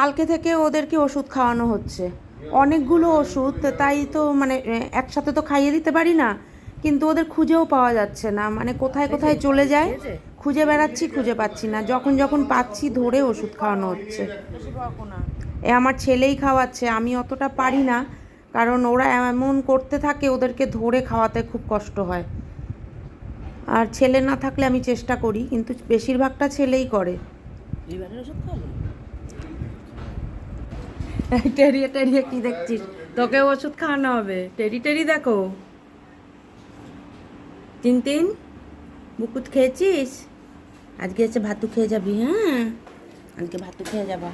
কালকে থেকে ওদেরকে ওষুধ খাওয়ানো হচ্ছে। অনেকগুলো ওষুধ, তাই তো মানে একসাথে তো খাইয়ে দিতে পারি না, কিন্তু ওদের খুঁজেও পাওয়া যাচ্ছে না। মানে কোথায় কোথায় চলে যায়, খুঁজে বেড়াচ্ছি, খুঁজে পাচ্ছি না। যখন যখন পাচ্ছি, ধরে ওষুধ খাওয়ানো হচ্ছে। এ, আমার ছেলেই খাওয়াচ্ছে, আমি অতটা পারি না, কারণ ওরা এমন করতে থাকে, ওদেরকে ধরে খাওয়াতে খুব কষ্ট হয়। আর ছেলে না থাকলে আমি চেষ্টা করি, কিন্তু বেশিরভাগটা ছেলেই করে। টেরিয়ে টেরিয়ে কি দেখছিস? তোকে ওষুধ খাওয়ানো হবে। টেরি টেরি দেখো। তিন তিন বুকুত খেয়েছিস? আজকে এসে ভাতু খেয়ে যাবি হ্যাঁ? আজকে ভাতু খেয়ে যাবা।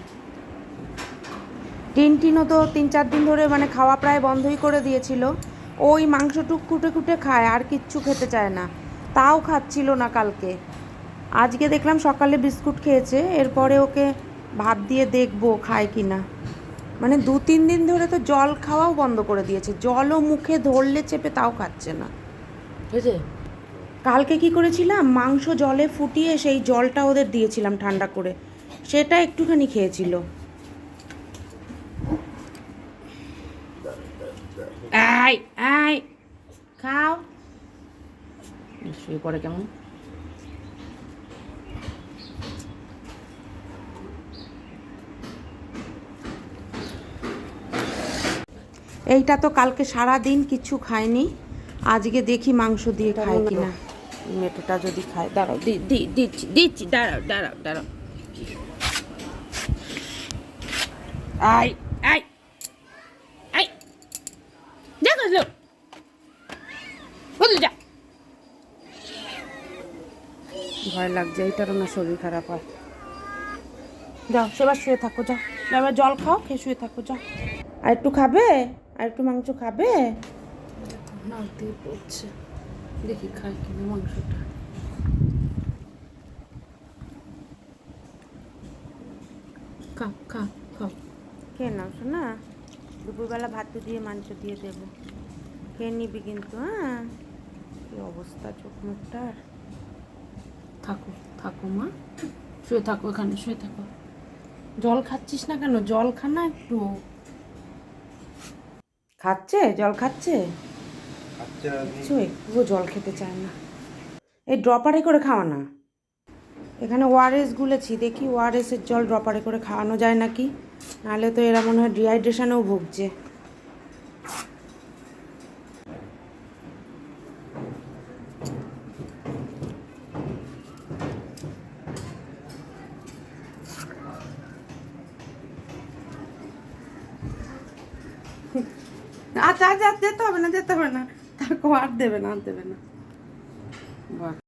টিন টিনও তো তিন চার দিন ধরে মানে খাওয়া প্রায় বন্ধই করে দিয়েছিল। ওই মাংসটুক কুটে কুটে খায়, আর কিচ্ছু খেতে চায় না। তাও খাচ্ছিল না কালকে। আজকে দেখলাম সকালে বিস্কুট খেয়েছে, এরপরে ওকে ভাত দিয়ে দেখব খায় কি না মানে দু তিন দিন ধরে তো জল খাওয়াও বন্ধ করে দিয়েছে। জলও মুখে ধরলে চেপে তাও খাচ্ছে না। হয়েছে কালকে কি করেছিলাম? মাংস জলে ফুটিয়ে সেই জলটা ওদের দিয়েছিলাম ঠান্ডা করে। সেটা একটুখানি খেয়েছিল। আই আই খাও। শুয়ে পড়ে কেমন? এইটা তো কালকে সারা দিন কিছু খায়নি আজকে দেখি মাংস দিয়ে খায় কিনা। মেটোটা যদি খায় দাঁড়াও দি দি দিচ্ছি দিচ্ছি দাঁড়াও দাঁড়াও দাঁড়াও। আই আই আই দেখো যা। ভয় লাগছে এইটারও না শরীর খারাপ হয়। যাও সেবার শুয়ে থাকো যাও। এবার জল খাও খেয়ে শুয়ে থাকো যাও। আর একটু খাবে? আর একটু মাংস খাবে? না দিয়ে পড়ছে। দেখি খায় কিনা মাংসটা। খা খা খাও খেয়ে নাও শোনা দুপুরবেলা ভাত দিয়ে মাংস দিয়ে দেবো। খেয়ে নিবি কিন্তু হ্যাঁ? কি অবস্থা চোখ মুখটার থাকো থাকো মা। শুয়ে থাকো এখানে শুয়ে থাকো। জল খাচ্ছিস না কেন? জল খা না একটু। খাচ্ছে? জল খাচ্ছে? কিছু একটুও জল খেতে চায় না। এই ড্রপারে করে খাওয়া না এখানে ওআরএস গুলেছি দেখি ওআরএস এর জল ড্রপারে করে খাওয়ানো যায় নাকি? নাহলে তো এরা মনে হয় ডিহাইড্রেশনেও ভুগছে। আচ্ছা আচ্ছা যেতে হবে না, যেতে হবে না। তাকে আর দেবে না, আর দেবে না।